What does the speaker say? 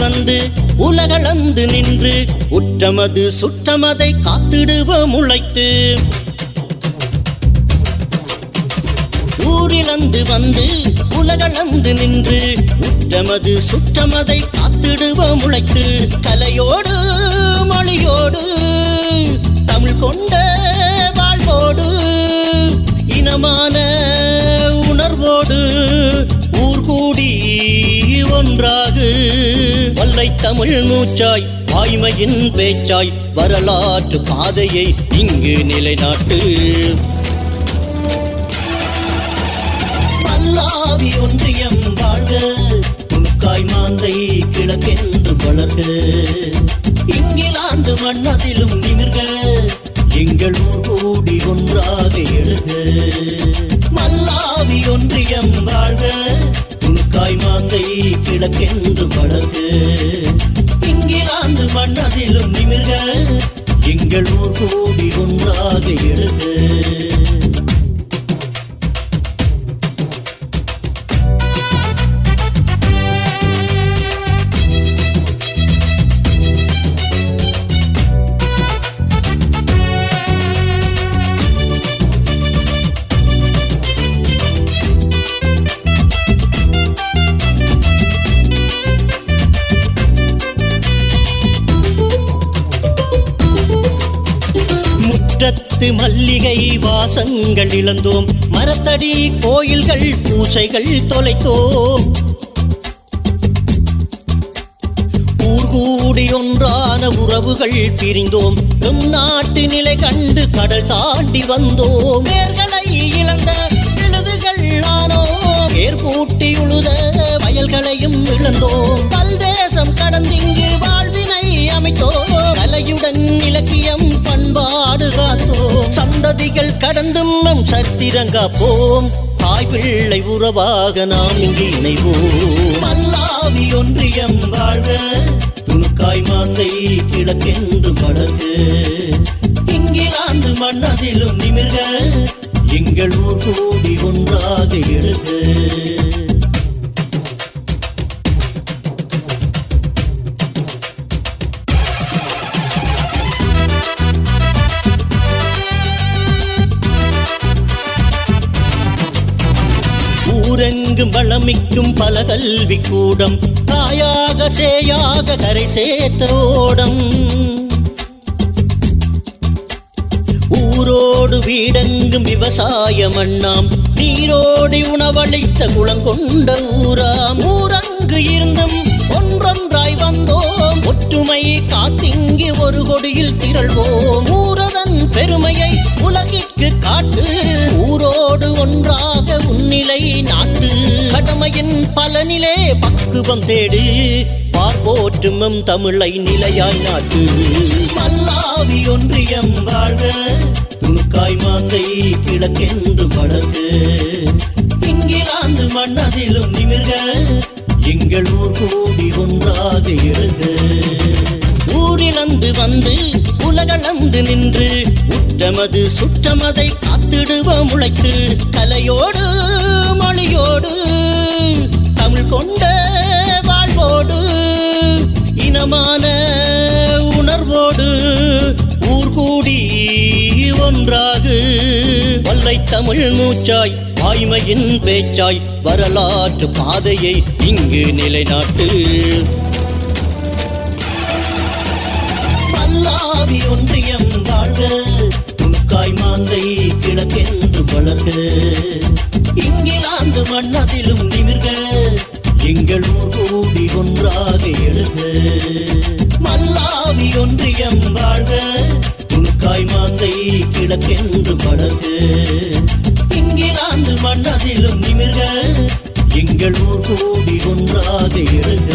வந்து உலகளந்து நின்று உற்றமது சுற்றமதை காத்திடுவோம் உழைத்து ஊரிழந்து வந்து உலகளந்து நின்று உற்றமது சுற்றமதை காத்திடுவோம் உழைத்து கலையோடு மொழியோடு தமிழ் கொண்ட வாழ்வோடு இனமான உணர்வோடு ஊர் கூடி ஒன்றாகு. வல்லை தமிழ் மூச்சாய் வாய்மையின் பேச்சாய் வரலாற்று பாதையை இங்கு நிலைநாட்டு. பல்லாவி ஒன்றியம் வாழ்க துணுக்காய் மாந்தை கிழக்கென்று வளர்க. இங்கிலாந்து மண்ணதிலும் நிமிர்க எங்கள் ஊர் கூடி ஒன்றாக எழுக. மல்லாவி ஒன்றியம் வாழ்க உனக்காய் மாந்தை கிழக்கென்று வளர்ந்து இங்கிலாந்து மண்ணதிலும் நிமிர்க எங்கள் ஊர் கூடி ஒன்றாக எழுது முற்றத்து மல்லிகை வாசங்கள் இழந்தோம். மரத்தடி கோயில்கள் பூசைகள் தொலைத்தோம். ஊர்கூடி ஒன்றான உறவுகள் பிரிந்தோம். நம் நாட்டு நிலை கண்டு கடல் தாண்டி வந்தோம். வேர்களை இழந்த எழுதுகள் ஆனோம். ஏர் பூட்டி உழுத வயல்களையும் இழந்தோம். சந்ததிகள் கடந்தும் நம் சரித்திரங்காப்போம் தாய் பிள்ளை உறவாக நாம் இங்கு இணைவோம். மல்லாவி ஒன்றியம் வாழ்க. துணுக்காய் மாந்தை கிழக்கென்று வளர்க இங்கிலாந்து மண்ணதிலும் நிமிர்க. எங்கள் ஊர் கூடி ஒன்றாக எழுது ஊரெங்கும் வளமிக்கும் பல கல்வி கூடம் தாயாக சேயாக கரை சேர்த்த ஓடம். ஊரோடு வீடெங்கும் விவசாய மண்ணாம் நீரோடி உணவளித்த குளங்கொண்ட ஊராம். ஊரங்கு இருந்தும் ஒன்றொன்றாய் வந்தோம் ஒற்றுமையை காத்திங்கு ஒரு கொடியில் திரள்வோம். செல்வம் தேடு பார்ப்போற்றும் தமிழை நிலையாய் நாட்டு. மல்லாவி ஒன்றியம் வாழ்க துணுக்காய் மாந்தை கிழக்கென்று வளர்ந்து இங்கிலாந்து மண்ணதிலும் நிமிர்க எங்கள் ஊர் கூடி ஒன்றாக எழுக ஊரிலந்து வந்து உலகளந்து நின்று உற்றமது சுற்றமதை காத்திடுவோம் உழைத்து கலையோடு மொழியோடு தமிழ் கொண்ட வல்லை தமிழ் மூச்சாய் வாய்மையின் பேச்சாய் வரலாற்று பாதையை இங்கு நிலைநாட்டு. பல்லாவி ஒன்றியம் வாழ்க துணுக்காய் மாந்தை கிழக்கென்று வளர்க. இங்கிலாந்து மண்ணதிலும் நிமிர்க எங்கள் ஊர் கூடி ஒன்றாக எழுது மல்லாவி ஒன்றியம் வாழ்க காய்மாந்தை மாந்தை கிழக்கென்று வளர்க இங்கிலாந்து மன்னதிலும் நிமிர்க எங்கள் ஊர் கூடி ஒன்றாக எழுக